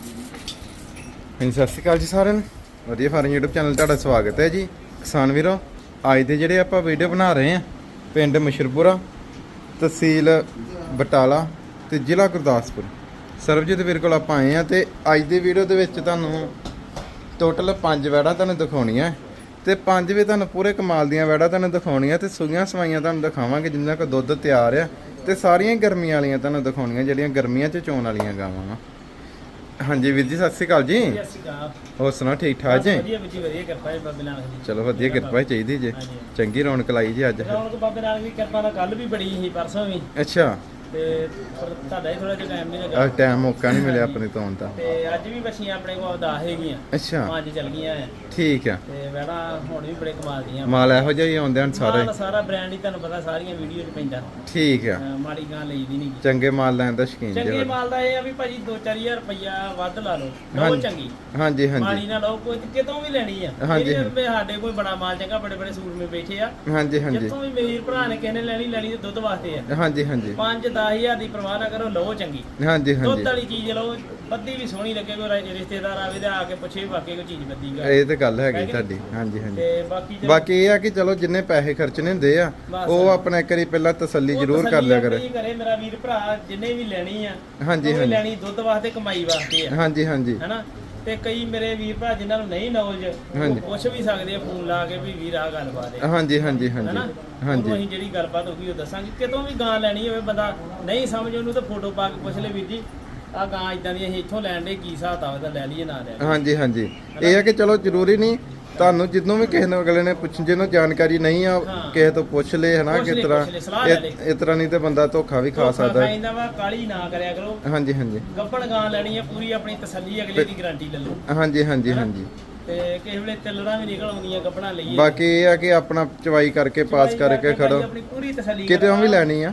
ਹਾਂਜੀ, ਸਤਿ ਸ਼੍ਰੀ ਅਕਾਲ ਜੀ ਸਾਰਿਆਂ ਨੂੰ। ਵਧੀਆ ਫਾਰਮ YouTube ਚੈਨਲ ਤੁਹਾਡਾ ਸਵਾਗਤ ਹੈ ਜੀ। ਕਿਸਾਨ ਵੀਰੋ, ਅੱਜ ਦੇ ਜਿਹੜੇ ਆਪਾਂ ਵੀਡੀਓ ਬਣਾ ਰਹੇ ਹਾਂ, ਪਿੰਡ ਮਸ਼ਰਪੁਰਾ, ਤਹਿਸੀਲ ਬਟਾਲਾ ਤੇ ਜ਼ਿਲ੍ਹਾ ਗੁਰਦਾਸਪੁਰ। ਸਰਬਜੀਤ ਵੀਰ ਕੋਲ ਆਪਾਂ ਆਏ ਆ ਤੇ ਅੱਜ ਦੀ ਵੀਡੀਓ ਦੇ ਵਿੱਚ ਤੁਹਾਨੂੰ ਟੋਟਲ 5 ਵੈੜਾਂ ਤੁਹਾਨੂੰ ਦਿਖਾਉਣੀਆਂ। ਤੇ ਪੰਜ ਵੀ ਤੁਹਾਨੂੰ ਪੂਰੇ ਕਮਾਲ ਦੀਆਂ ਵੈੜਾਂ ਤੁਹਾਨੂੰ ਦਿਖਾਉਣੀਆਂ ਤੇ ਸੂਈਆਂ ਸਵਾਈਆਂ ਤੁਹਾਨੂੰ ਦਿਖਾਵਾਂਗੇ ਜਿੰਨਾ ਕੋ ਦੁੱਧ ਤਿਆਰ ਆ। ਤੇ ਸਾਰੀਆਂ ਹੀ ਗਰਮੀਆਂ ਵਾਲੀਆਂ ਤੁਹਾਨੂੰ ਦਿਖਾਉਣੀਆਂ ਜਿਹੜੀਆਂ ਗਰਮੀਆਂ 'ਚ ਚੋਣ ਵਾਲੀਆਂ ਗਾਵਾਂ ਵਾ। ਹਾਂਜੀ ਵੀਰ ਜੀ ਸਤਿ ਸ਼੍ਰੀ ਅਕਾਲ ਜੀ। ਸਤਿ ਸ਼੍ਰੀ ਅਕਾਲ। ਹੋਰ ਸੁਣਾਓ ਠੀਕ ਠਾਕ ਜੀ? ਵਧੀਆ ਵਿੱਚ ਵਧੀਆ ਕਿਰਪਾ ਹੈ ਬਾਬੇ ਨਾਨਕ ਦੀ। ਚਲੋ ਵਧੀਆ ਕਿਰਪਾ ਹੀ ਚਾਹੀਦੀ ਜੀ। ਚੰਗੀ ਰੌਣਕ ਲਾਈ ਜੀ ਅੱਜ। ਰੌਣਕ ਬਾਬੇ ਨਾਨਕ ਦੀ ਕਿਰਪਾ ਨਾਲ ਕੱਲ ਵੀ ਬੜੀ ਸੀ ਪਰਸੋਂ ਵੀ। ਅੱਛਾ। ਤੇ ਪਰ ਤੁਹਾਡਾ ਹੀ ਥੋੜਾ ਜਿਹਾ ਟਾਈਮ ਨਹੀਂ ਲੱਗਾ। ਅੱਜ ਟਾਈਮ ਮੌਕਾ ਨਹੀਂ ਮਿਲਿਆ ਆਪਣੇ ਤੋਂ ਆਉਣ ਦਾ। ਤੇ ਅੱਜ ਵੀ ਬੱਚੀਆਂ ਆਪਣੇ ਕੋਲ 10 ਹੈਗੀਆਂ। ਅੱਛਾ। ਪੰਜ ਚਲ ਗਈਆਂ ਆ ਠੀਕ ਆ। ਤੇ ਵੈੜਾ ਹੁਣ ਵੀ ਬੜੇ ਕਮਾਲ ਦੀਆਂ। ਮਾਲ ਇਹੋ ਜਿਹਾ ਹੀ ਆਉਂਦੇ ਹਨ ਸਾਰੇ। ਮਾਲ ਸਾਰਾ ਬ੍ਰਾਂਡ ਹੀ ਤੁਹਾਨੂੰ ਪਤਾ ਸਾਰੀਆਂ ਵੀਡੀਓ 'ਚ ਪੈਂਦਾ। ਠੀਕ ਆ। ਅਹ ਮਾੜੀ ਗਾਂ ਲਈ ਦੀ ਨਹੀਂ। ਚੰਗੇ ਮਾਲ ਲੈਣ ਦਾ ਸ਼ੌਕੀਨ ਚੰਗੇ ਮਾਲ ਦਾ ਇਹ ਆ ਵੀ ਭਾਜੀ 2-4000 ਰੁਪਈਆ ਵੱਧ ਲਾ ਲਓ। ਹਾਂਜੀ। ਚੰਗੀ। ਹਾਂਜੀ ਮਾੜੀ ਹਾਂਜੀ ਨਾ ਲਓ ਕੋਈ ਕਿਤੋਂ ਵੀ ਲੈਣੀ ਆ। ਹਾਂਜੀ, ਇਹ ਹਾਂਜੀ। ਵੀ ਸਾਡੇ ਕੋਈ ਬੜਾ ਮਾਲ ਚੰਗਾ ਬੜੇ ਬੜੇ ਸੂਟ ਮੇ ਬੈਠੇ ਆ। ਹਾਂਜੀ ਹਾਂਜੀ। ਜਿੱਥੋਂ ਵੀ ਮੇਰੀ ਭਰਾ ਨੇ ਕਿਸੇ ਨੇ ਲੈਣੀ ਲੈਣੀ ਤੇ ਦੁੱਧ ਵਾਸਤੇ ਆ। ਹਾਂਜੀ ਹਾਂਜੀ। 5-10000 ਦੀ ਪਰਵਾਹ ਨਾ ਕਰੋ ਲਓ ਚੰਗੀ। ਹਾਂਜੀ ਦੁੱਧ ਹਾਂਜੀ ਵਾਲੀ ਚੀਜ਼ ਲਓ ਬੱਦੀ ਵੀ ਸੋਹਣੀ ਲੱਗੇ ਕੋਈ ਰਾ- ਰਿਸ਼ਤੇਦਾਰ ਆਵੇ ਤੇ ਆ ਕੇ ਪੁੱਛੇ ਵੀ ਵਾਕਈ ਕੋਈ ਚੀਜ਼ ਬੱਦੀ ਗਾ ਇਹ ਤੇ ਗੱਲ ਹੈਗੀ ਤੁਹਾਡੀ। ਹਾਂਜੀ ਹਾਂਜੀ। ਤੇ ਬਾਕੀ ਚਲੋ ਬਾਕੀ ਇਹ ਆ ਕਿ ਚਲੋ ਜਿੰਨੇ ਪੈਸੇ ਖਰਚਣੇ ਹੁੰਦੇ ਆ ਬਸ। ਉਹ ਆਪਣਾ ਇੱਕ ਵਾਰੀ ਪਹਿਲਾਂ ਤਸੱਲੀ ਉਹ ਜ਼ਰੂਰ ਕਰ ਤਸੱਲੀ ਲਿਆ ਕਰੇ। ਆਪਣੀ ਕਰੇ ਮੇਰਾ ਵੀਰ ਭਰਾ ਜਿੰਨੇ ਵੀ ਲੈਣੀ ਆ ਹਾਂਜੀ, ਉਹ ਵੀ ਹਾਂਜੀ। ਲੈਣੀ ਦੁੱਧ ਵਾਸਤੇ ਕਮਾਈ ਵਾਸਤੇ ਆ। ਹਾਂਜੀ ਹਾਂਜੀ। ਹੈਨਾ? ਤੇ ਕਈ ਮੇਰੇ ਵੀਰ ਭਰਾ ਜਿਨ੍ਹਾਂ ਨੂੰ ਨਹੀਂ ਨੌਲੇਜ ਉਹ ਹਾਂਜੀ। ਪੁੱਛ ਵੀ ਸਕਦੇ ਆ ਫੋਨ ਲਾ ਕੇ ਵੀ ਵੀਰ ਆ ਗੱਲਬਾਤ ਹੈ। ਹਾਂਜੀ ਹਾਂਜੀ ਹੈਨਾ? ਹਾਂਜੀ। ਹਾਂਜੀ ਅਸੀਂ ਜਿਹੜੀ ਗੱਲਬਾਤ ਹੋਊਗੀ ਉਹ ਦੱਸਾਂਗੇ। ਕਿਤੋਂ ਵੀ ਗਾਂ ਲੈਣੀ ਹੋਵੇ ਬੰਦਾ ਨਹੀਂ ਸਮਝ ਉਹਨੂੰ ਤਾਂ ਫੋਟੋ ਪਾ ਕੇ ਪੁੱਛ ਲੈ ਵੀਰ ਜੀ ਆ ਗਾਂ ਇਦਾਂ ਦੀ ਅਸੀਂ ਇੱਥੋਂ ਲੈਣ ਦੇ ਕੀ ਹਿਸਾਬ ਤਾਂ ਲੈ ਲਈਏ ਨਾ ਲੈ ਲਈਏ। ਹਾਂਜੀ ਹਾਂਜੀ। ਇਹ ਹੈ ਕਿ ਚਲੋ ਜ਼ਰੂਰੀ ਨਹੀਂ ਤੁਹਾਨੂੰ ਜਿੱਦੋਂ ਵੀ ਕਿਸੇ ਨੂੰ ਅਗਲੇ ਨੇ ਪੁੱਛ ਜਿਹਨੂੰ ਜਾਣਕਾਰੀ ਨਹੀਂ ਆ। ਕਿਸੇ ਤੋਂ ਪੁੱਛ ਲੇ ਹਨਾ ਪੁੱਛ ਕਿਸ ਲੇ, ਤਰ੍ਹਾਂ ਪੁੱਛ ਲੇ, ਸਲਾਹ ਲੈ ਲੇ। ਇਸ ਤਰ੍ਹਾਂ ਨਹੀਂ ਤੇ ਬੰਦਾ ਧੋਖਾ ਵੀ ਖਾ ਸਕਦਾ ਹੈ। ਖਾਈਂਦਾ ਵਾ ਕਾਲੀ ਨਾ ਕਰਿਆ ਕਰੋ ਹਾਂਜੀ ਹਾਂਜੀ ਗੱਪਣ ਗਾਂ ਲੈਣੀ ਹੈ ਪੂਰੀ ਆਪਣੀ ਤਸੱਲੀ ਅਗਲੇ ਦੀ ਗਾਰੰਟੀ ਲੈ ਲਓ ਹਾਂਜੀ ਹਾਂਜੀ ਹਾਂਜੀ ਤੇ ਕਿਸੇ ਵੇਲੇ ਤਿਲੜਾਂ ਵੀ ਨਿਕਲ ਆਉਂਦੀਆਂ ਗੱਪਣਾ ਲਈਏ ਬਾਕੀ ਇਹ ਆ ਕਿ ਆਪਣਾ ਚਵਾਈ ਕਰਕੇ ਪਾਸ ਕਰਕੇ ਖੜੋ ਆਪਣੀ ਪੂਰੀ ਤਸੱਲੀ ਕਿਤੇ ਵੀ। ਲੈਣੀ ਆ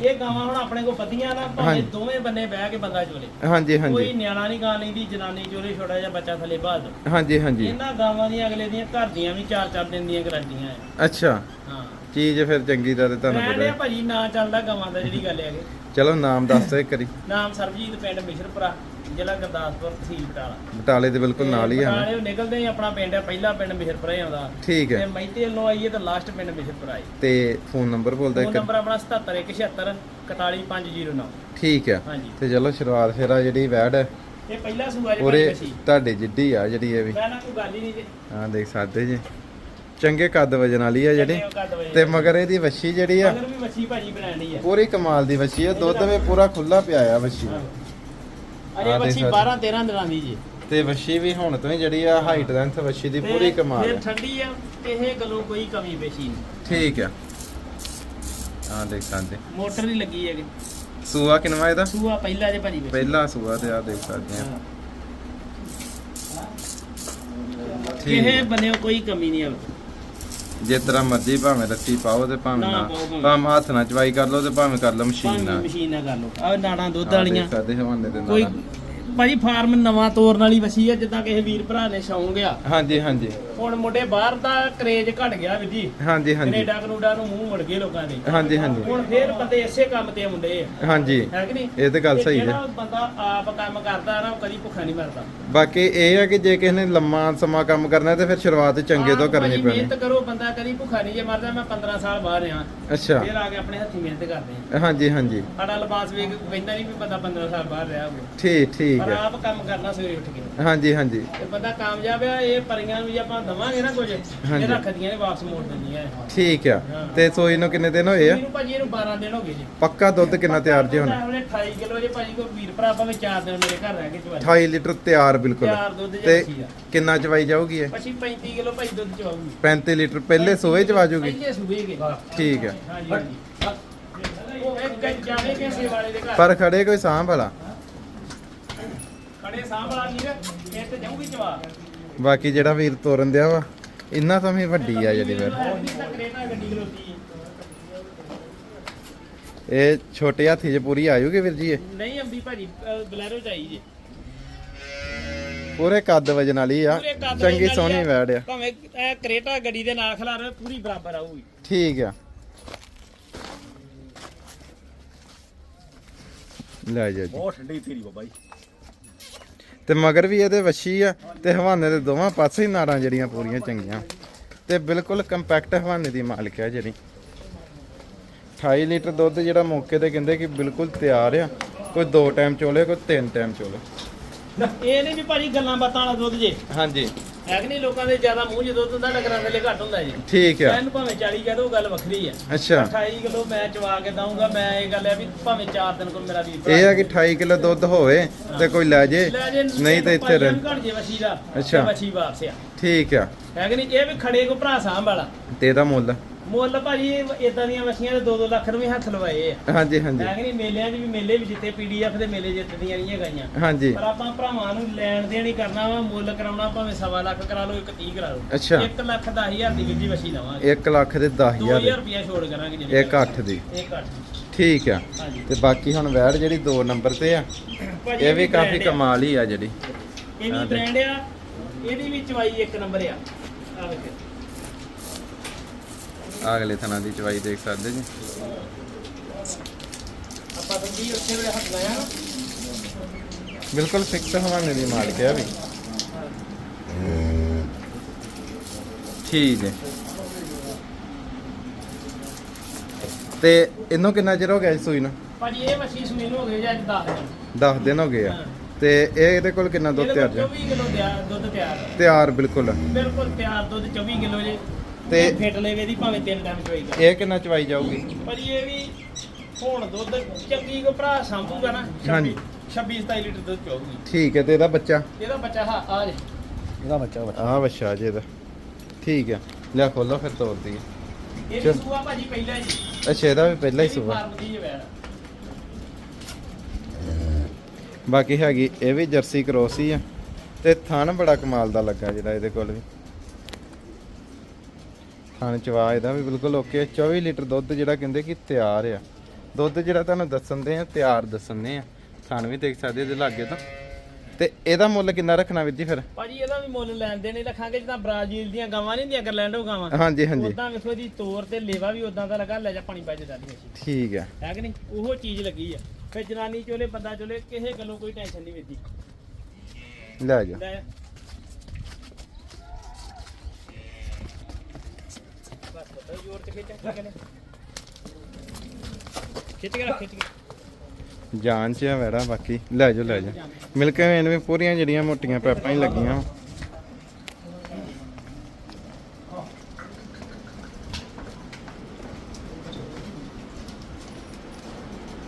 ਇਹ ਗਾਵਾਂ ਹੁਣ ਆਪਣੇ ਕੋਲ ਵਧੀਆਂ ਨਾ ਭਾਵੇਂ ਹਾਂਜੀ। ਦੋਵੇਂ ਬੰਨੇ ਬਹਿ ਕੇ ਬੰਦਾ ਚੋਲੇ। ਹਾਂਜੀ ਕੋਈ ਹਾਂਜੀ ਨਿਆਣਾ ਨਹੀਂ ਗਾਂ ਲੈਂਦੀ ਜਨਾਨੀ ਚੋਲੇ ਛੋਟਾ ਜਿਹਾ ਬੱਚਾ ਥੱਲੇ ਬਾਦ ਹਾਂਜੀ ਹਾਂਜੀ। ਇਹਨਾਂ ਗਾਵਾਂ ਦੀਆਂ ਅਗਲੇ ਦੀਆਂ ਘਰ ਦੀਆਂ ਵੀ 4-4 ਦਿਨ ਦੀਆਂ ਗਾਰੰਟੀਆਂ ਆ। ਅੱਛਾ। ਹਾਂ। ਚੀਜ਼ ਫਿਰ ਚੰਗੀ ਦਾ ਤੇ ਤੁਹਾਨੂੰ ਬ੍ਰਾਂਡ ਆ ਪਤਾ ਭਾਜੀ ਨਾ ਚੱਲਦਾ ਗਾਵਾਂ ਦਾ ਜਿਹੜੀ ਗੱਲ ਹੈਗੇ। ਚਲੋ ਨਾਮ ਦੱਸ ਦਿਓ ਇੱਕ ਵਾਰੀ। ਨਾਮ ਸਰਬਜੀਤ ਪਿੰਡ ਮਿਸ਼ਰਪੁਰਾ। ਜ਼ਿਲ੍ਹਾ ਗੁਰਦਾਸਪੁਰ ਤਹਿਸੀਲ ਬਟਾਲਾ। ਬਟਾਲੇ ਦੇ ਬਿਲਕੁਲ ਨਾਲ ਹੀ ਆ ਨਾ ਬਟਾਲੇ ਨਿਕਲਦੇ ਹੀ ਆਪਣਾ ਪਿੰਡ ਹੈ ਪਹਿਲਾ ਪਿੰਡ ਮਿਸ਼ਰਪੁਰਾ ਹੀ ਆਉਂਦਾ ਠੀਕ ਤੇ ਹੈ ਮੈਤੇ ਵੱਲੋਂ ਆਈਏ ਤਾਂ ਲਾਸਟ ਪਿੰਡ ਮਿਸ਼ਰਪੁਰਾ ਆਈ ਤੇ ਫੋਨ ਨੰਬਰ ਬੋਲਦਾ ਫੋਨ ਇੱਕ। ਨੰਬਰ ਆਪਣਾ 77 41509 ਠੀਕ ਹੈ। ਤੇ ਚਲੋ ਸ਼ੁਰੂਆਤ ਫਿਰ ਆ ਜਿਹੜੀ ਵੈੜ ਹੈ। ਇਹ ਪਹਿਲਾ ਸੂਆ ਜੇ ਉਰੇ ਤੁਹਾਡੇ ਜਿੱਡੀ ਆ ਜਿਹੜੀ ਇਹ ਵੀ। ਮੈਂ ਨਾ ਕੋਈ ਗੱਲ ਹੀ ਨਹੀਂ ਜੀ। ਹਾਂ ਦੇਖ ਸਕਦੇ ਜੀ। ਚੰਗੇ ਕੱਦ ਵਜਨ ਵਾਲੀ ਆ ਜਿਹੜੀ। ਤੇ ਮਗਰ ਇਹਦੀ ਵੱਛੀ ਜਿਹੜੀ ਆ। ਮਗਰ ਵੀ ਮੱਛੀ ਭਾਜੀ ਬਣਾਣੀ ਆ। ਪੂਰੀ ਕਮਾਲ ਦੀ ਵੱਛੀ ਆ। ਦੁੱਧ ਵੀ ਪੂਰਾ ਖੁੱਲਾ ਪਿਆ ਆ ਵੱਛੀ। ਅਰੇ ਹਾਂ, ਮੱਛੀ ਦੇਖ 12 13 ਦਿਨਾਂ ਦੀ ਜੀ। ਤੇ ਵੱਛੀ ਵੀ ਹੁਣ ਤੋਂ ਹੀ ਜਿਹੜੀ ਆ ਹਾਈਟ ਲੈਂਥ ਵੱਛੀ ਦੀ ਤੇ ਪੂਰੀ ਕਮਾਲ ਆ ਠੰਡੀ ਆ ਕਿਸੇ ਗੱਲੋਂ ਕੋਈ ਕਮੀ ਪੇਸ਼ੀ ਨਹੀਂ। ਠੀਕ ਆ। ਹਾਂ ਦੇਖ ਸਕਦੇ। ਮੋਟਰ ਨਹੀਂ ਲੱਗੀ ਹੈਗੀ। ਸੂਆ ਕਿਨਵਾ ਇਹਦਾ? ਸੂਆ ਪਹਿਲਾ ਜੇ ਭਾਜੀ। ਪਹਿਲਾ ਸੂਆ ਤੇ ਆ ਦੇਖ ਸਕਦੇ ਆ। ਹਾਂ। ਕਿਸੇ ਆ। ਬੰਨਿਓ ਕੋਈ ਕਮੀ ਨਹੀਂ ਆਵੇ ਜੇ ਤਰ੍ਹਾਂ ਮਰਜ਼ੀ ਭਾਵੇਂ ਰੱਸੀ ਪਾਓ ਤੇ ਭਾਵੇਂ ਨਾ ਨਾ ਪਾਓ ਭਾਵੇਂ। ਹੱਥ ਨਾਲ ਚਵਾਈ ਕਰ ਲਓ ਤੇ ਭਾਵੇਂ ਕਰ ਲਓ ਮਸ਼ੀਨ ਭਾਵੇਂ ਨਾਲ। ਮਸ਼ੀਨ ਨਾਲ ਕਰ ਲਓ। ਆ ਨਾੜਾਂ ਦੁੱਧ ਵਾਲੀਆਂ। ਹਵਾਨੇ ਦੇ ਕੋਈ ਨਾਲ ਭਾਜੀ ਫਾਰਮ ਨਵਾਂ ਤੋਰਨ ਵਾਲੀ ਵਸੀ ਆ ਜਿੱਦਾਂ ਕਿਸੇ ਵੀਰ ਭਰਾ ਨੇ ਸ਼ੌਂਕ ਆ। ਹਾਂਜੀ ਹਾਂਜੀ। ਹੁਣ ਮੁੰਡੇ ਬਾਹਰ ਦਾ ਕਰੇਜ ਘਟ ਗਿਆ ਵੀਰ ਜੀ। ਹਾਂਜੀ ਹਾਂਜੀ। ਕੈਨੇਡਾ ਕਨੂਡਾ ਨੂੰ ਮੂੰਹ ਮੁੜ ਗਏ ਲੋਕਾਂ ਦੇ। ਹਾਂਜੀ ਹਾਂਜੀ। ਹੁਣ ਫੇਰ ਬੰਦੇ ਇਸੇ ਕੰਮ ਤੇ ਮੁੰਡੇ। ਆ ਹਾਂਜੀ। ਹੈ ਕਿ ਨਹੀਂ? ਇਹ ਤੇ ਗੱਲ ਸਹੀ ਹੈ। ਜਿਹੜਾ ਬੰਦਾ ਆਪ ਕੰਮ ਕਰਦਾ ਨਾ ਉਹ ਕਦੀ ਭੁੱਖਾ ਨਹੀਂ ਮਰਦਾ। ਬਾਕੀ ਇਹ ਹੈ ਕਿ ਜੇ ਕਿਸੇ ਨੇ ਲੰਮਾ ਸਮਾਂ ਕੰਮ ਕਰਨਾ ਤੇ ਫਿਰ ਸ਼ੁਰੂਆਤ ਚੰਗੇ ਤੋਂ ਕਰਨੀ ਪੈਣੀ। ਮਿਹਨਤ ਕਰੋ ਬੰਦਾ ਕਦੀ ਭੁੱਖਾ ਨਹੀਂ ਜੇ ਮਰਦਾ ਮੈਂ 15 ਸਾਲ ਬਾਹਰ ਰਿਹਾ। ਅੱਛਾ। ਫੇਰ ਆ ਕੇ ਆਪਣੇ ਹੱਥੀਂ ਮਿਹਨਤ ਕਰਦੇ ਹਾਂਜੀ ਹਾਂਜੀ। ਸਾਡਾ ਲਿਬਾਸ ਵੇਖ ਕਹਿੰਦਾ ਨਹੀਂ ਵੀ ਬੰਦਾ 15 ਸਾਲ ਬਾਹਰ ਰਿਹਾ ਹੋਵੇ। ਠੀਕ ਠੀਕ ਪਰ ਹੈ। ਆਪ ਕੰਮ ਕਰਨਾ ਸਵੇਰੇ ਉੱਠ ਕੇ। ਹਾਂਜੀ ਹਾਂਜੀ। ਤੇ ਬੰਦਾ ਕਾਮਯਾਬ ਆ ਇਹ ਪਰੀਆਂ ਨੂੰ ਵੀ ਆਪਾਂ ਦਵਾਂਗੇ ਨਾ ਕੁਝ ਹਾਂਜੀ। ਇਹ ਰੱਖਦੀਆਂ ਨੇ ਵਾਪਸ ਮੋੜ ਦਿੰਦੀਆਂ ਇਹ। ਠੀਕ ਆ। ਹਾਂ। ਤੇ ਸੋਈ ਨੂੰ ਕਿੰਨੇ ਦਿਨ ਹੋਏ ਆ? ਇਹਨੂੰ ਭਾਜੀ ਇਹਨੂੰ 12 ਦਿਨ ਹੋ ਗਏ ਜੀ। ਪੱਕਾ ਦੁੱਧ ਕਿੰਨਾ ਤਿਆਰ ਜੀ ਹੁਣ? ਉਹਨੇ 28 ਕਿਲੋ ਜੇ ਭਾਜੀ ਕੋਈ ਵੀਰ ਭਰਾ ਭਾਵੇਂ 4 ਦਿਨ ਮੇਰੇ ਘਰ ਰਹਿ ਕੇ ਚਵਾਈ 28 ਲੀਟਰ ਤਿਆਰ ਬਿਲਕੁਲ। ਤਿਆਰ ਦੁੱਧ ਜੇ ਤੇ ਆ। ਕਿੰਨਾ ਚਵਾਈ ਜਾਊਗੀ ਇਹ? ਪਛੀ 35 ਕਿਲੋ ਭਾਈ ਦੁੱਧ ਚਵਾਉਗੀ 35 ਲੀਟਰ ਪਹਿਲੇ ਸੋਏ ਚ ਵਾਜੂਗੀ ਪਹਿਲੇ ਸੂਬੇ ਗਏ ਠੀਕ ਹੈ ਹਾਂਜੀ ਹਾਂਜੀ। ਉਹ ਇੱਕ ਜਾਵੇ ਕੇ ਸੇ ਵਾਲੇ ਦੇ ਘਰ। ਪਰ ਖੜੇ ਕੋਈ ਸਾਂਭ ਵਾਲਾ? ਖੜੇ ਵੀਰ ਇਹ ਤੇ ਜਾਊਗੀ ਚਵਾ ਬਾਕੀ ਜਿਹੜਾ ਵੀਰ ਤੋਰਨ ਦਿਆ ਵਾ ਇੰਨਾ ਤਾਂ ਵੀ ਵੱਡੀ ਆ ਜਿਹੜੀ ਫਿਰ। ਇਹ ਛੋਟੇ ਹਾਥੀ 'ਚ ਪੂਰੀ ਆਜੂਗੀ ਵੀਰ ਜੀ ਇਹ? ਨਹੀਂ ਆਉਂਦੀ ਭਾਜੀ ਬਲੈਰੋ ਚ ਆਈ ਜੀ। ਪੂਰੇ ਕੱਦ ਵਜਨ ਵਾਲੀ ਆ ਪੂਰੇ ਕੱਦ ਚੰਗੀ ਵਾਲੀ ਸੋਹਣੀ ਆ। ਵੈੜ ਆ। ਭਾਵੇਂ ਇਹ ਕਰੇਟਾ ਗੱਡੀ ਦੇ ਨਾਲ ਖਲਾਰੇ ਪੂਰੀ ਬਰਾਬਰ ਆਊਗੀ। ਠੀਕ ਆ। ਲੈ ਜਾ ਜੀ। ਬਹੁਤ ਠੰਡੀ ਤੇਰੀ ਬਾਬਾ ਜੀ। ਤੇ ਮਗਰ ਵੀ ਇਹਦੇ ਵੱਛੀ ਆ ਤੇ ਹਵਾਨੇ ਦੇ ਦੋਵਾਂ ਪਾਸੇ ਹੀ ਨਾੜਾਂ ਜਿਹੜੀਆਂ ਪੂਰੀਆਂ ਚੰਗੀਆਂ। ਤੇ ਬਿਲਕੁਲ ਕੰਪੈਕਟ ਹਵਾਨੇ ਦੀ ਮਾਲਕ ਆ ਜਿਹੜੀ। 28 ਲੀਟਰ ਦੁੱਧ ਜਿਹੜਾ ਮੌਕੇ ਤੇ ਕਹਿੰਦੇ ਕਿ ਬਿਲਕੁਲ ਤਿਆਰ ਆ। ਕੋਈ ਦੋ ਟਾਈਮ ਚੋਲੇ, ਕੋਈ ਤਿੰਨ ਟਾਈਮ ਚੋਲੇ। ਇਹ ਨਹੀਂ ਵੀ ਭਾਜੀ ਗੱਲਾਂ ਬਾਤਾਂ ਵਾਲਾ ਦੁੱਧ ਜੇ। ਹਾਂਜੀ। ਹੈ ਕਿ ਨਹੀਂ ਲੋਕਾਂ ਦੇ ਜ਼ਿਆਦਾ ਮੂੰਹ 'ਚ ਦੁੱਧ ਹੁੰਦਾ ਡੰਗਰਾਂ ਦੇ ਲਈ ਘੱਟ ਹੁੰਦਾ ਜੀ। ਠੀਕ ਆ। ਮੈਨੂੰ ਭਾਵੇਂ 40 ਕਹਿ ਦੋ ਗੱਲ ਵੱਖਰੀ ਆ। ਅੱਛਾ। 28 ਕਿਲੋ ਮੈਂ ਚਵਾ ਕੇ ਦਊਂਗਾ ਮੈਂ ਇਹ ਗੱਲ ਹੈ ਵੀ ਭਾਵੇਂ 4 ਦਿਨ ਕੋਲ ਮੇਰਾ ਭਰਾ ਇਹ ਆ ਕਿ 28 ਕਿਲੋ ਦੁੱਧ ਹੋਵੇ ਤੇ ਕੋਈ ਲੈ ਜੇ ਨਹੀਂ ਤੇ ਇੱਥੇ ਰਹਿ ਘੜ ਜੇ ਵਸ਼ੀ ਦਾ ਅੱਛਾ। ਵਸ਼ੀ ਵਾਪਸ ਆ। ਠੀਕ ਆ। ਹੈ ਕਿ ਨਹੀਂ ਇਹ ਵੀ ਖੜੇ ਕੋ ਭਰਾ ਸਾਂਭ ਵਾਲਾ। ਤੇ ਇਹਦਾ ਮੁੱਲ? ਮੁੱਲ ਭਾਜੀ ਇਦਾਂ ਦੀਆਂ ਵਸ਼ੀਆਂ ਦੇ 2-2 ਲੱਖ ਵੀ ਹੱਥ ਲਵਾਏ ਆ। ਹਾਂਜੀ ਹਾਂਜੀ। ਹੈ ਕਿ ਨਹੀਂ ਮੇਲਿਆਂ 'ਚ ਵੀ ਮੇਲੇ ਵੀ ਜਿੱਤੇ ਪੀਡੀਐਫ ਦੇ ਮੇਲੇ ਜਿੱਤਦੀਆਂ ਨਹੀਂ ਗਈਆਂ। ਹਾਂਜੀ। ਪਰ ਆਪਾਂ ਭਰਾਵਾਂ ਨੂੰ ਲੈਣ ਦੇਣ ਹੀ ਕਰਨਾ ਵਾ ਮੁੱਲ ਕਰਾਉਣਾ ਭਾਵੇਂ ਸਵਾ ਲੱਖ ਕਰਾ ਲਓ ਇੱਕ 30 ਕਰਾ ਲਓ। ਅੱਛਾ। 1 ਲੱਖ 10000 ਦੀ ਵਿੱਜੀ ਵਸ਼ੀ ਦਵਾਂਗੇ 1 ਲੱਖ ਦੇ। 10000 2000 ਰੁਪਿਆ ਛੋੜ ਕਰਾਂਗੇ ਜਿਹੜੀ ਇੱਕ 8 ਦੀ। ਇੱਕ ਅੱਠ ਠੀਕ ਆ। ਤੇ ਬਾਕੀ ਹੁਣ ਵੈੜ ਜਿਹੜੀ 2 ਨੰਬਰ ਤੇ ਆ ਇਹ ਵੀ ਕਾਫੀ। ਕਮਾਲ ਹੀ ਆ ਜਿਹੜੀ। ਇਹ ਵੀ ਬ੍ਰਾਂਡ ਆ ਇਹਦੀ ਵੀ ਚਵਾਈ ਇੱਕ ਨੰਬਰ ਆ। ਆ ਵੇਖ ਅਗਲੇ ਥਣਾ ਦੀ ਚਵਾਈ ਦੇਖ ਸਕਦੇ ਜੀ। ਆਪਾਂ ਬੰਦੀ ਉੱਥੇ ਵੇਲੇ ਹੱਥ ਲਾਇਆ। ਬਿਲਕੁਲ ਫਿਕਸ ਹਵਾਨੇ ਦੀ ਮਾਲਕ ਆ ਵੀ। ਠੀਕ ਹੈ। ਤੇ ਇਹਨੂੰ ਕਿੰਨਾ ਚਿਰ ਹੋ ਗਿਆ ਇਸ ਸੂਈ ਨੂੰ? ਭਾਜੀ ਇਹ ਮੱਛੀ ਸੂਈ ਨੂੰ ਹੋ ਗਏ ਜਾਂ ਅੱਜ 10 ਦਿਨ। 10 ਦਿਨ ਹੋ ਗਏ ਆ। ਤੇ ਇਹ ਇਹਦੇ ਕੋਲ ਕਿੰਨਾ ਦੁੱਧ ਤਿਆਰ ਜੀ 24 ਕਿਲੋ ਤਿਆਰ ਦੁੱਧ ਤਿਆਰ। ਤਿਆਰ ਬਿਲਕੁਲ। ਬਿਲਕੁਲ ਤਿਆਰ ਦੁੱਧ 24 ਕਿਲੋ ਜੇ। ਤੇ- ਫਿੱਟ ਲੈਵੇ ਦੀ ਭਾਵੇਂ ਤਿੰਨ ਟਾਈਮ ਚੋਈ ਕਰ ਇਹ ਕਿੰਨਾ ਚਵਾਈ ਜਾਊਗੀ? ਭਾਜੀ ਇਹ ਵੀ ਹੁਣ ਦੁੱਧ ਚੰਗੀ ਕੋ ਭਰਾ ਸੰਭੂਗਾ ਨਾ ਹਾਂਜੀ। 26 27 ਲੀਟਰ ਦੁੱਧ ਚੋਊਗੀ। ਠੀਕ ਹੈ ਤੇ ਇਹਦਾ ਬੱਚਾ? ਇਹਦਾ ਬੱਚਾ ਹਾਂ ਆ ਜੇ। ਇਹਦਾ ਬੱਚਾ ਆਹ ਬੱਚਾ ਜੀ ਇਹਦਾ। ਠੀਕ ਹੈ ਲਿਆ ਖੋਲੋ ਫਿਰ ਤੋੜ ਦਈਏ ਇਹ ਸੂਆ ਭਾਜੀ ਪਹਿਲਾਂ ਜੀ ਅੱਛਾ ਇਹਦਾ ਵੀ ਪਹਿਲਾ ਹੀ ਸੂਆ। ਬਾਕੀ ਹੈਗੀ ਇਹ ਵੀ ਜਰਸੀ ਕ੍ਰੋਸ ਹੀ ਆ। ਤੇ ਥਣ ਬੜਾ ਕਮਾਲ ਦਾ ਲੱਗਾ ਜਿਹੜਾ ਇਹਦੇ ਕੋਲ ਵੀ। ਥਣ ਚਵਾ ਇਹਦਾ ਵੀ ਬਿਲਕੁਲ ਓਕੇ 24 ਲੀਟਰ ਦੁੱਧ ਜਿਹੜਾ ਕਹਿੰਦੇ ਕਿ ਤਿਆਰ ਆ। ਦੁੱਧ ਜਿਹੜਾ ਤੁਹਾਨੂੰ ਦੱਸਣ ਦੇ ਆ ਤਿਆਰ ਦੱਸਣੇ ਆ। ਥਣ ਵੀ ਦੇਖ ਸਕਦੇ ਇਹਦੇ ਲਾਗੇ ਤਾਂ। ਤੇ ਇਹਦਾ ਮੁੱਲ ਕਿੰਨਾ ਰੱਖਣਾ ਵੀਰ ਜੀ ਫਿਰ? ਭਾਜੀ ਇਹਦਾ ਵੀ ਮੁੱਲ ਲੈਣ ਦੇਣੇ ਰੱਖਾਂਗੇ ਜਿੱਦਾਂ ਬ੍ਰਾਜ਼ੀਲ ਦੀਆਂ ਗਾਵਾਂ ਨਹੀਂ ਹੁੰਦੀਆਂ ਗਰਲੈਂਡੋ ਗਾਵਾਂ। ਹਾਂਜੀ ਹਾਂਜੀ। ਉਦਾਂ ਵੇਖੋ ਦੀ ਤੋਰ ਤੇ ਲੇਵਾ ਵੀ ਉਦਾਂ ਦਾ ਲੱਗਾ ਲੈ ਜਾ ਪਾਣੀ ਪੈ ਜਾ। ਦੀ ਠੀਕ ਆ। ਹੈ ਕਿ ਨਹੀਂ? ਉਹ ਚੀਜ਼ ਲੱਗੀ ਆ। ਫਿਰ ਜਨਾਨੀ ਚੋਲੇ ਬੰਦਾ ਚੋਲੇ ਕਿਸੇ ਗੱਲੋਂ ਕੋਈ ਟੈਨਸ਼ਨ ਨਹੀਂ ਵਿੱਦੀ ਲੈ ਜਾ। ਲੈ। ਜ਼ੋਰ ਤੇ ਖਿੱਚ ਖਿੱਚ ਕੇ ਖਿੱਚ ਕੇ ਰੱਖ ਖਿੱਚ ਕੇ। ਜਾਨ ਚ ਆ ਵੈੜਾ ਬਾਕੀ ਲੈ ਜਾ ਲੈ ਜਾ ਮਿਲ ਕੇ ਇਹਨ ਵੀ ਪੂਰੀਆਂ ਜਿਹੜੀਆਂ ਮੋਟੀਆਂ ਪੈਪਾਂ ਹੀ ਲੱਗੀਆਂ।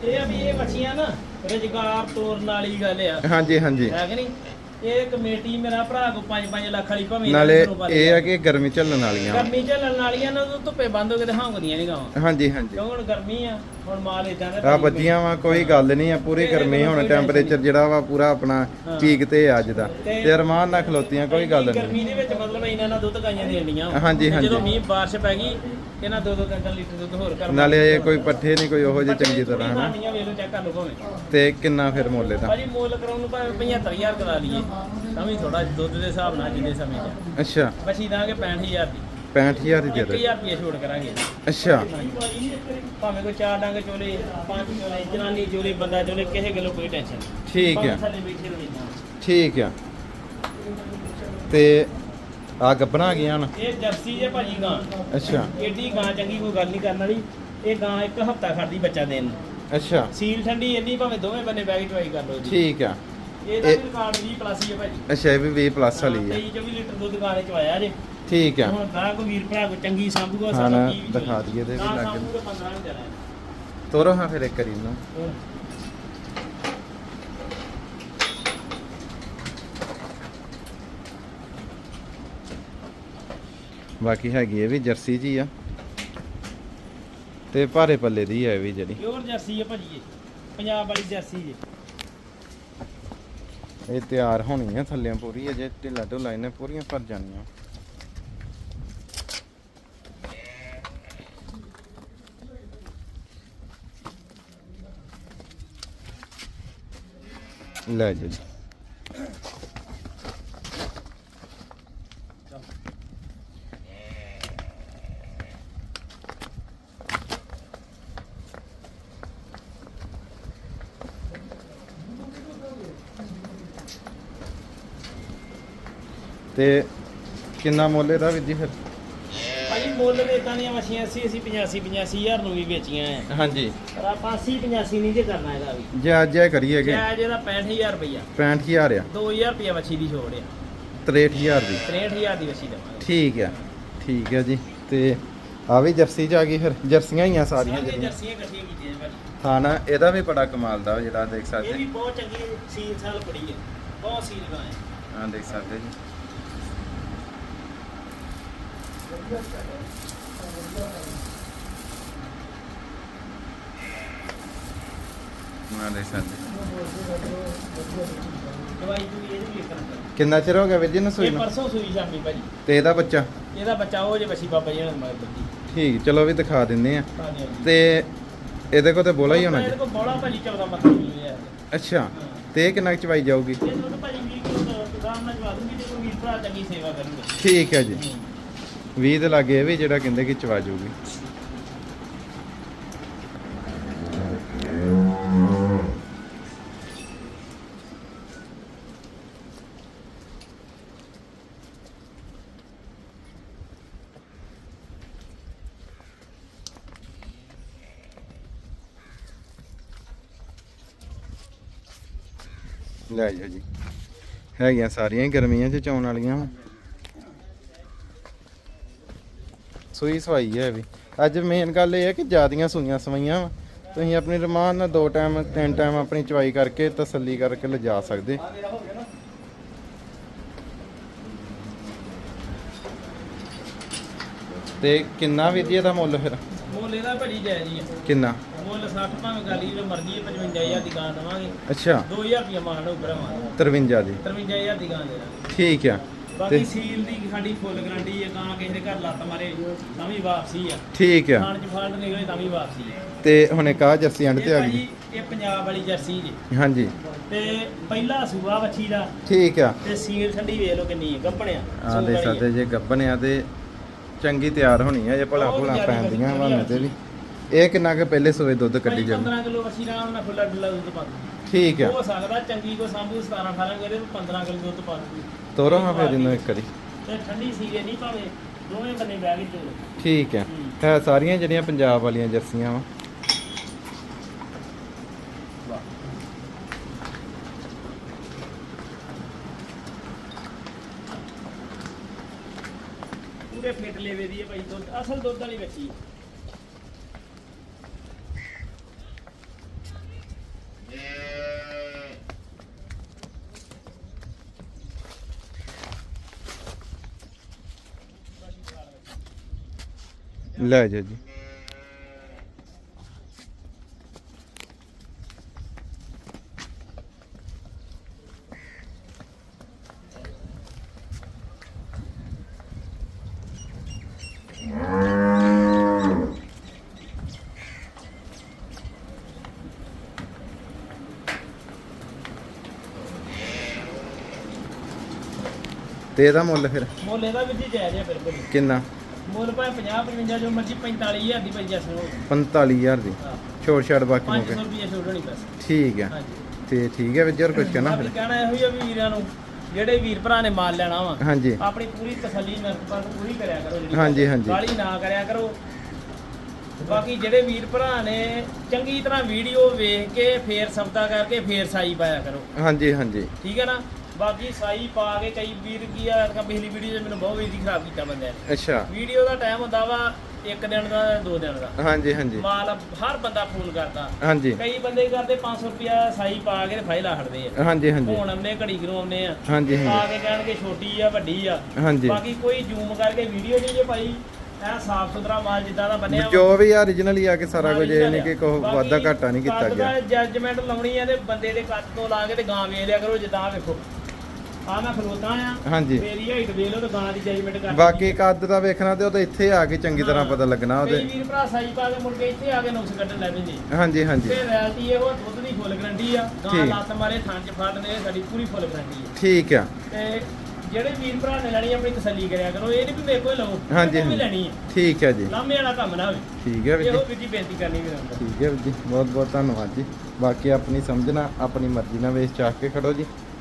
ਇਹ ਆ ਵੀ ਇਹ ਮੱਛੀਆਂ ਨਾ ਰੁਜ਼ਗਾਰ ਤੋਰਨ ਵਾਲੀ ਗੱਲ ਆ। ਹਾਂਜੀ ਹਾਂਜੀ। ਹੈ ਕਿ ਨਹੀਂ? ਇਹ ਕਮੇਟੀ ਮੇਰਾ ਭਰਾ ਕੋ 5-5 ਲੱਖ ਵਾਲੀ ਭਾਵੇਂ ਨਾਲੇ ਇਹਨਾਂ ਨੂੰ ਇਹ ਆ ਕਿ ਗਰਮੀ ਝੱਲਣ ਵਾਲੀਆਂ। ਵਾਂ। ਗਰਮੀ ਝੱਲਣ ਵਾਲੀਆਂ ਨਾ ਉਦੋਂ ਧੁੱਪੇ ਬੰਦ ਹੋ ਕੇ ਤੇ ਹਾਂਗਦੀਆਂ ਨਹੀਂ ਗਾਵਾਂ। ਹਾਂਜੀ ਹਾਂਜੀ। ਕਿਉਂ ਹੁਣ ਗਰਮੀ ਆ? ਹੁਣ ਮਾਲ ਇਦਾਂ ਦਾ ਆ ਬੱਜੀਆਂ ਵਾ ਕੋਈ ਗੱਲ ਨਹੀਂ ਆ ਪੂਰੀ ਗਰਮੀ ਹੁਣ ਟੈਂਪਰੇਚਰ ਜਿਹੜਾ ਵਾ ਪੂਰਾ ਆਪਣਾ ਪੀਕ ਤੇ ਅੱਜ ਦਾ। ਤੇ ਅਰਮਾਨ ਨਾਲ ਖਲੋਤੀਆਂ ਕੋਈ ਗੱਲ ਨਹੀਂ ਗਰਮੀ ਦੇ ਵਿੱਚ ਮਤਲਬ ਇਹਨਾਂ ਨਾਲ ਦੁੱਧ ਗਾਈਆਂ ਦੇਣੀਆਂ ਹਾਂਜੀ, ਹਾਂਜੀ। ਜਦੋਂ ਮੀਂਹ ਬਾਰਿਸ਼ ਪੈ ਗਈ ਇਹਨਾਂ ਦੋ ਦੋ ਤਿੰਨ ਤਿੰਨ ਲੀਟਰ ਦੁੱਧ ਹੋਰ ਕਰ ਨਾਲੇ ਇਹ ਕੋਈ ਪੱਠੇ ਨਹੀਂ ਕੋਈ ਉਹੋ ਜਿਹੇ ਚੰਗੀ ਤਰ੍ਹਾਂ ਹਨਾ? ਖਾਣੀਆਂ ਵੇਖ ਲਓ ਚੈੱਕ ਕਰ ਲਓ ਭਾਵੇਂ। ਤੇ ਕਿੰਨਾ ਫਿਰ ਮੁੱਲ ਇਹਦਾ? ਭਾਜੀ ਮੁੱਲ ਕਰਾਉਣ ਨੂੰ ਭਾਵੇਂ 75000 ਕਰਾ ਲਈਏ। ਤਾਂ ਵੀ ਥੋੜਾ ਦੁੱਧ ਦੇ ਹਿਸਾਬ ਨਾਲ ਜਿੰਨੇ ਸਮੇਂ ਚ। ਅੱਛਾ। ਬਚੀ ਦਾਂਗੇ 65000 ਦੀ। 65000 ਦੀ ਦੇ ਦੇ। 1000 ਰੁਪਏ ਛੋੜ ਕਰਾਂਗੇ। ਅੱਛਾ। ਭਾਵੇਂ ਕੋਈ ਚਾਰ ਡੰਗ ਚੋਲੇ ਪੰਜ ਚੋਲੇ ਜਨਾਨੀ ਚੋਲੇ ਬੰਦਾ ਚੋਲੇ ਕਿਸੇ ਗੱਲੋਂ ਕੋਈ ਟੈਨਸ਼ਨ ਠੀਕ ਆ। ਠੀਕ ਆ। ਤੇ ਆ ਗੱਬਣਾ ਆ ਗਈਆਂ ਹੁਣ। ਇਹ ਜਰਸੀ ਜੇ ਭਾਜੀ ਗਾਂ। ਅੱਛਾ। ਏਡੀ ਗਾਂ ਚੰਗੀ ਕੋਈ ਗੱਲ ਨਹੀਂ ਕਰਨ ਵਾਲੀ। ਇਹ ਗਾਂ ਇੱਕ ਹਫਤਾ ਖੜਦੀ ਬੱਚਾ ਦੇਣ ਨੂੰ। ਅੱਛਾ। ਸੀਲ ਠੰਡੀ ਇੰਨੀ ਭਾਵੇਂ ਦੋਵੇਂ ਬੰਨੇ ਬੈਗ ਚਵਾਈ ਕਰ ਲਓ ਜੀ। ਠੀਕ ਆ। ਇਹਦਾ ਇਹ- ਵੀ ਰਿਕਾਰਡ 20 ਪਲੱਸ ਹੀ ਹੈ ਭਾਜੀ। ਅੱਛਾ ਇਹ ਵੀ 20 ਪਲੱਸ ਵਾਲੀ ਆ। 23 24 ਲੀਟਰ ਦੁੱਧ ਗਾਂ ਨੇ ਚਵਾਇਆ ਜੇ। ਠੀਕ ਆ। ਹੁਣ ਗਾਂ ਕੋ ਵੀਰ ਭਰਾ ਕੋ ਚੰਗੀ ਸੰਭੂਗਾ ਹਾਂ ਸਾਡਾ ਨਾ, ਦਿਖਾ ਦਈਏ ਇਹਦੇ ਵੀ ਲਾਗੇ। ਸੰਭੂਗਾ 15 ਨੂੰ ਦੇਣਾ ਤੋਰੋ। ਹਾਂ ਫਿਰ ਇੱਕ ਕਰੀ ਨੂੰ ਹੈ। ਬਾਕੀ ਹੈਗੀ ਇਹ ਵੀ ਜਰਸੀ ਜੀ ਆ। ਤੇ ਭਾਰੇ ਪੱਲੇ ਦੀ ਆ ਇਹ ਵੀ ਜਿਹੜੀ। ਪਿਓਰ ਜਰਸੀ ਹੈ ਭਾਜੀ ਇਹ। ਪੰਜਾਬ ਵਾਲੀ ਜਰਸੀ ਜੀ ਇਹ ਤਿਆਰ ਹੋਣੀ ਆ ਥੱਲੇ ਪੂਰੀ ਅਜੇ ਢਿੱਲਾ ਢੁੱਲਾ ਇਹਨੇ ਪੂਰੀਆਂ ਭਰ ਜਾਣੀਆਂ। ਲੈ ਜੀ। ਤੇ ਕਿੰਨਾ ਮੁੱਲ ਇਹਦਾ ਵੀਰ ਜੀ ਫਿਰ? ਭਾਜੀ ਮੁੱਲ ਦੇ ਇਦਾਂ ਦੀਆਂ ਮੱਛੀਆਂ ਸੀ ਅਸੀਂ 85 85000 ਨੂੰ ਵੀ ਵੇਚੀਆਂ ਆ ਹਾਂਜੀ। ਪਰ ਆਪਾਂ 80 85 ਨਹੀਂ ਜੇ ਕਰਨਾ ਇਹਦਾ ਵੀ। ਜੇ ਅੱਜ ਇਹ ਕਰੀਏਗੇ। ਜਾਇਜ਼ ਇਹਦਾ 65000 ਰੁਪਈਆ। 65000 ਆ? 2000 ਰੁਪਈਆ ਮੱਛੀ ਦੀ ਛੋੜ ਆ। 63000 ਦੀ? 63000 ਦੀ ਮੱਛੀ ਦਵਾਂਗੇ ਠੀਕ ਆ ਠੀਕ ਹੈ ਜੀ। ਤੇ ਆ ਵੀ ਜਰਸੀ ਚ ਆ ਗਈ ਫਿਰ? ਜਰਸੀਆਂ ਹੀ ਆ ਸਾਰੀਆਂ ਜਰਸੀਆਂ ਇਕੱਠੀਆਂ ਕੀਤੀਆਂ ਭਾਜੀ। ਹਾਂ ਨਾ ਇਹਦਾ ਵੀ ਬੜਾ ਕਮਾਲ ਦਾ ਜਿਹੜਾ ਦੇਖ ਇਹ ਸਕਦੇ। ਵੀ ਬਹੁਤ ਚੰਗੀ ਸੀਲ ਸਾਲ ਪੜੀ ਹੈ ਬਹੁਤ ਸੀਲ ਹੈ ਹਾਂ ਦੇਖ ਸਕਦੇ ਜੀ। ਹਾਂ ਦੇਖ ਸਕਦੇ ਦਵਾਈ ਵੀ ਇਹਦੀ ਵੀ ਕਰਾਂ ਕਿੰਨਾ ਚਿਰ ਹੋ ਗਿਆ ਵੀਰ ਜੀ ਨੂੰ ਸੂਈ ਇਹ ਨੂੰ? ਪਰਸੋਂ ਸੂਈ ਸ਼ਾਮੀ ਭਾਜੀ। ਤੇ ਇਹਦਾ ਬੱਚਾ? ਇਹਦਾ ਬੱਚਾ ਉਹ ਜੇ ਵਸੀ ਬਾਬਾ ਜੀ ਨਾਲ ਮਾਰ ਦਿੱਤੀ ਠੀਕ ਚਲੋ ਵੀ ਦਿਖਾ ਦਿੰਦੇ ਆ। ਹਾਂਜੀ ਤੇ ਇਹਦੇ ਕੋਲ ਤੇ ਬੋਲਾ ਹੀ ਹੋਣਾ ਇਹਦੇ ਜੀ? ਕੋਲ ਬੋਲਾ ਭਾਜੀ 14 ਮੱਥਾ ਮਿਲੀ ਹੈ ਅੱਛਾ ਤੇ ਇਹ ਕਿੰਨਾ ਕੁ ਚਵਾਈ ਜਾਊਗੀ? ਇਹ ਤੁਹਾਨੂੰ ਭਾਜੀ ਵੀ ਕਿਲੋ ਗਾਮ ਨਾਲ ਜਵਾ ਦੂੰਗੀ ਤੇ ਕੋਈ ਵੀਰ ਭਰਾ ਚੰਗੀ ਸੇਵਾ ਕਰੂਗੇ। ਠੀਕ ਹੈ ਜੀ। 20 ਦੇ ਲਾਗੇ ਇਹ ਵੀ ਜਿਹੜਾ ਕਹਿੰਦੇ ਕਿ ਚਵਾ ਜਾਊਗੀ ਲੈ ਜੀ ਹੈਗੀਆਂ ਸਾਰੀਆਂ ਹੀ ਗਰਮੀਆਂ 'ਚ ਚਾਉਣ ਵਾਲੀਆਂ ਵਾਂ। ਸੂਈ ਸਵਾਈ ਹੈ ਵੀ। ਅੱਜ ਮੇਨ ਗੱਲ ਇਹ ਹੈ ਕਿ ਜਿਆਦੀਆਂ ਸੂਈਆਂ ਸਵਾਈਆਂ ਵਾਂ। ਤੁਸੀਂ ਆਪਣੀ ਰਮਾਨ ਨਾਲ ਦੋ ਟਾਈਮ ਤਿੰਨ ਟਾਈਮ ਆਪਣੀ ਚਵਾਈ ਕਰਕੇ ਤਸੱਲੀ ਕਰਕੇ ਲਿਜਾ ਸਕਦੇ। ਤੇ ਕਿੰਨਾ ਵੀ ਜੀ ਇਹਦਾ ਮੁੱਲ ਫਿਰ? ਮੁੱਲ ਇਹਦਾ ਭਾਜੀ ਜਾਇਜ਼ ਹੀ ਕਿੰਨਾ? ਮੁੱਲ 60 ਭਾਵੇਂ ਗਾਲੀ ਜੋ ਮਰਜ਼ੀ ਹੈ 55000 ਦੀ ਗਾਂ ਦੇਵਾਂਗੇ। ਅੱਛਾ। 2000 ਰੁਪਇਆ ਮਾਰ ਲਓ ਭਰਾਵਾਂ 53 ਦੀ। 53000 ਦੀ ਗਾਂ ਦੇ ਠੀਕ ਆ। ਬਾਕੀ ਸੀਲ ਦੀ ਸਾਡੀ ਫੁੱਲ ਗਾਰੰਟੀ ਹੈ ਗਾਂ ਕਿਸੇ ਦੇ ਘਰ ਲੱਤ ਮਾਰੇ ਤਾਂ ਵੀ ਵਾਪਸੀ ਆ। ਠੀਕ ਆ। ਖਾਣ ਚ ਫਾਲਟ ਨਿਕਲੇ ਤਾਂ ਵੀ ਵਾਪਸੀ ਹੈ ਤੇ ਹੁਣ ਇੱਕ ਆ ਜਰਸੀ ਐਂਡ ਤੇ ਆ ਭਾਜੀ ਗਈ ਇਹ ਪੰਜਾਬ ਵਾਲੀ ਜਰਸੀ ਜੀ। ਹਾਂਜੀ। ਤੇ ਪਹਿਲਾ ਸੂਆ ਵੱਛੀ ਦਾ। ਠੀਕ ਆ। ਤੇ ਸੀਲ ਠੰਡੀ ਵੇਖ ਲਓ ਕਿੰਨੀ ਹੈ ਗੱਪਣਿਆ ਆ। ਦੇ ਸਕਦੇ ਜੇ ਗੱਬਨ ਆ ਤੇ ਚੰਗੀ ਤਿਆਰ ਹੋਣੀ ਆ ਜੇ ਭਲਾ ਭੁਲਾ ਪੈਂਦੀਆਂ ਵਧੀਆ ਵਾਨੇ ਤੇ ਵੀ। ਇਹ ਕਿੰਨਾ ਕੁ ਪਹਿਲੇ ਸੂਏ ਦੁੱਧ ਕੱਢੀ ਜਾਵੇ 15 ਕਿਲੋ ਵੱਛੀ ਦਾ ਉਹਨਾਂ ਖੁੱਲਾ ਡੁੱਲਾ ਦੁੱਧ ਪਾ ਦੂ ਠੀਕ ਆ। ਹੋ ਸਕਦਾ ਚੰਗੀ ਕੋ ਸੰਭੂ 17 18 ਕਰੇ 15 ਕਿਲੋ ਦੁੱਧ ਪਾ ਦੂ ਤੋਰੋ ਹਾਂ ਫਿਰ ਇਹਨੂੰ ਇੱਕ ਵਾਰੀ। ਤੇ ਠੰਡੀ ਸੀਗੇ ਨਹੀਂ ਭਾਵੇਂ ਦੋਵੇਂ ਬੰਨੇ ਬਹਿ ਕੇ ਚੋਲੋ। ਠੀਕ ਆ। ਹੂੰ। ਹੈ ਸਾਰੀਆਂ ਜਿਹੜੀਆਂ ਪੰਜਾਬ ਵਾਲੀਆਂ ਜਰਸੀਆਂ ਵਾ। ਪੂਰੇ ਫਿੱਟ ਲੇਵੇ ਦੀ ਹੈ ਭਾਈ ਦੁੱਧ ਅਸਲ ਦੁੱਧ ਵਾਲੀ ਵੱਛੀ ਲੈ ਜਾ ਜੀ। ਤੇ ਇਹਦਾ ਮੁੱਲ ਫਿਰ? ਮੁੱਲ ਇਹਦਾ ਵੀ ਜੀ ਜਾਇਜ਼ ਹੈ ਬਿਲਕੁਲ। ਕਿੰਨਾ? ਮੁੱਲ ਭਾਵੇਂ 50 55 ਜੋ ਮਰਜ਼ੀ 45000 ਦੀ ਭਾਈ ਜਸ ਨੂੰ 45000 ਦੀ? ਛੋੜ ਛਾੜ ਬਾਕੀ 500 ਮੌਕੇ। ਰੁਪਏ ਛੋੜਣੀ ਬਸ। ਠੀਕ ਹਾਂਜੀ। ਤੇ ਠੀਕ ਹੈ ਹੋਰ ਕੁਝ ਕਹਿਣਾ ਫਿਰ? ਕਹਿਣਾ ਇਹੋ ਹੀ ਆ ਵੀ ਵੀਰਾਂ ਨੂੰ ਜਿਹੜੇ ਵੀਰ ਭਰਾ ਨੇ ਮਾਲ ਲੈਣਾ ਵਾ ਹਾਂਜੀ। ਆਪਣੀ ਪੂਰੀ ਤਸੱਲੀ ਨਰਪਤ ਪੂਰੀ ਕਰਿਆ ਕਰੋ ਜਿਹੜੀ ਹਾਂਜੀ, ਹਾਂਜੀ। ਗਾਲੀ ਨਾ ਕਰਿਆ ਕਰੋ। ਬਾਕੀ ਜਿਹੜੇ ਵੀਰ ਭਰਾ ਨੇ ਚੰਗੀ ਤਰ੍ਹਾਂ ਵੀਡੀਓ ਵੇਖ ਕੇ ਫੇਰ ਸਬਦਾ ਕਰਕੇ ਫੇਰ ਸਾਈ ਪਾਇਆ ਕਰੋ। ਹਾਂਜੀ ਹਾਂਜੀ। ਠੀਕ ਹੈ ਨਾ? ਬਾਕੀ ਸਾਈ ਪਾ ਕੇ ਕਈ ਵੀਰ ਕੀ ਆ ਪਿਛਲੀ ਵੀਡੀਓ 'ਚ ਮੈਨੂੰ ਬਹੁਤ ਵੀਰ ਦੀ ਖਰਾਬ ਕੀਤਾ ਬੰਦਿਆਂ ਨੇ। ਅੱਛਾ। ਵੀਡੀਓ ਦਾ ਟਾਈਮ ਹੁੰਦਾ ਵਾ ਇੱਕ ਦਿਨ ਦਾ ਦੋ ਦਿਨ ਦਾ। ਹਾਂਜੀ ਹਾਂਜੀ। ਮਾਲ ਹਰ ਬੰਦਾ ਫੋਨ ਕਰਦਾ। ਹਾਂਜੀ। ਕਈ ਬੰਦੇ ਕੀ ਕਰਦੇ 500 ਰੁਪਿਆ ਸਾਈ ਪਾ ਕੇ ਤੇ ਫਾਈਲ ਆਖੜਦੇ ਆ। ਹਾਂਜੀ ਹਾਂਜੀ। ਹੁਣ ਆਉਂਦੇ ਘੜੀ ਘਰੋਂ ਆਉਂਦੇ ਆ। ਹਾਂਜੀ ਆ ਹਾਂਜੀ ਕੇ ਕਹਿਣਗੇ ਛੋਟੀ ਆ ਵੱਡੀ ਆ। ਹਾਂਜੀ। ਬਾਕੀ ਕੋਈ ਜ਼ੂਮ ਕਰਕੇ ਵੀਡੀਓ ਨਹੀਂ ਜੇ ਭਾਈ ਐ ਸਾਫ਼ ਸੁਥਰਾ ਮਾਲ ਜਿੱਦਾਂ ਦਾ ਬਣਿਆ। ਜੋ ਵੀ। ਆ origignal ਹੀ ਆ ਕੇ ਸਾਰਾ ਕੁਝ ਇਹ ਨਹੀਂ ਕਿ ਕੋਈ ਵਾਧਾ ਘਾਟਾ ਨਹੀਂ ਕੀਤਾ ਗਿਆ। ਜੱਜਮੈਂਟ ਲਾਉਣੀ ਆ ਤੇ ਬੰਦੇ ਦੇ ਕੱਦ ਤੋਂ ਲਾ ਕੇ ਤੇ ਗਾਂ ਵੇਚ ਲਿਆ ਕਰੋ ਜਿੱਦਾਂ ਵੇਖੋ। ਆ ਮੈਂ ਖਲੋਤਾ ਆ। ਹਾਂਜੀ। ਮੇਰੀ ਹਾਈਟ ਵੇਖ ਲਓ ਤੇ ਗਾਂ ਦੀ ਜੱਜਮੈਂਟ ਕਰ ਬਾਕੀ ਕੱਦ ਦਾ ਵੇਖਣਾ ਤੇ ਉਹ ਤਾਂ ਇੱਥੇ ਆ ਕੇ ਚੰਗੀ ਤਰ੍ਹਾਂ ਪਤਾ ਲੱਗਣਾ ਉਹਦੇ। ਵੀਰ ਭਰਾ ਸਾਈ ਪਾ ਕੇ ਮੁੜ ਕੇ ਇੱਥੇ ਆ ਕੇ ਨੁਕਸ ਕੱਢਣ ਲੈ ਪੈਂਦੇ ਹਾਂਜੀ ਹਾਂਜੀ। ਤੇ ਰੈਲਟੀ ਇਹੋ ਦੁੱਧ ਦੀ ਫੁੱਲ ਗਰੰਟੀ ਆ। ਗਾਂ ਠੀਕ। ਲੱਤ ਮਾਰੇ ਥਾਂ ਚ ਫੜ ਦੇ ਸਾਡੀ ਪੂਰੀ ਫੁੱਲ ਗਰੰਟੀ ਆ। ਠੀਕ ਆ। ਤੇ ਜਿਹੜੇ ਵੀਰ ਭਰਾ ਨੇ ਲੈਣੀ ਆਪਣੀ ਤਸੱਲੀ ਕਰਿਆ ਕਰੋ। ਇਹ ਨਹੀਂ ਵੀ ਮੇਰੇ ਕੋਲ ਲਓ ਹਾਂਜੀ, ਮੇਰੇ ਵੀ। ਲੈਣੀ ਹੈ ਠੀਕ ਹੈ ਜੀ। ਲਾਂਭੇ ਵਾਲਾ ਕੰਮ ਨਾ ਹੋਵੇ। ਠੀਕ ਹੈ ਵੀਰ ਇਹੋ ਜੀ ਵੀਰ ਜੀ ਬੇਨਤੀ ਕਰਨੀ ਵੀਰਾਂ ਨੂੰ ਠੀਕ ਹੈ ਵੀਰ ਜੀ। ਬਹੁਤ ਬਹੁਤ ਧੰਨਵਾਦ ਜੀ। ਬਾਕੀ ਆਪਣੀ ਸਮਝਣਾ ਆਪਣੀ ਮਰਜ਼ੀ ਨਾਲ ਵੇਚ ਚਾਹ ਕੇ ਖੜੋ ਜੀ।